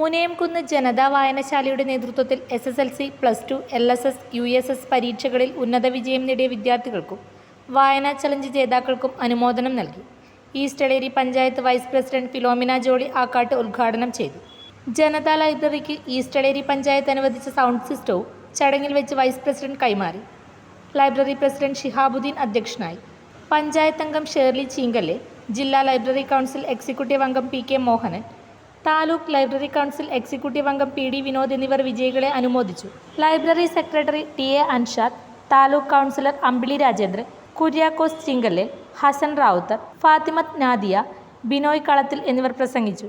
മുനയംകുന്ന് ജനതാ വായനശാലയുടെ നേതൃത്വത്തിൽ S S L C plus two L S S U S S പരീക്ഷകളിൽ ഉന്നത വിജയം നേടിയ വിദ്യാർത്ഥികൾക്കും വായനാ ചലഞ്ച് ജേതാക്കൾക്കും അനുമോദനം നൽകി. East Eleri panchayat vice president Philomina Jolly Akkattu ഉദ്ഘാടനം ചെയ്തു. ജനതാ ലൈബ്രറിക്ക് ഈസ്റ്റ് എളേരി പഞ്ചായത്ത് അനുവദിച്ച സൗണ്ട് സിസ്റ്റവും ചടങ്ങിൽ വെച്ച് വൈസ് പ്രസിഡന്റ് കൈമാറി. ലൈബ്രറി പ്രസിഡന്റ് ഷിഹാബുദ്ദീൻ അധ്യക്ഷനായി. പഞ്ചായത്ത് അംഗം ഷേർലി ചീങ്കല്ലെ ജില്ലാ ലൈബ്രറി കൗൺസിൽ എക്സിക്യൂട്ടീവ് അംഗം P K Mohanan taluk library council executive അംഗം പി ഡി വിനോദ് എന്നിവർ വിജയികളെ അനുമോദിച്ചു. Library secretary T A Anshad taluk councillor Ambili Rajendran Kuriakose Chinkalle Hasan Rawther Fathimath Nadia Binoy കളത്തിൽ എന്നിവർ പ്രസംഗിച്ചു.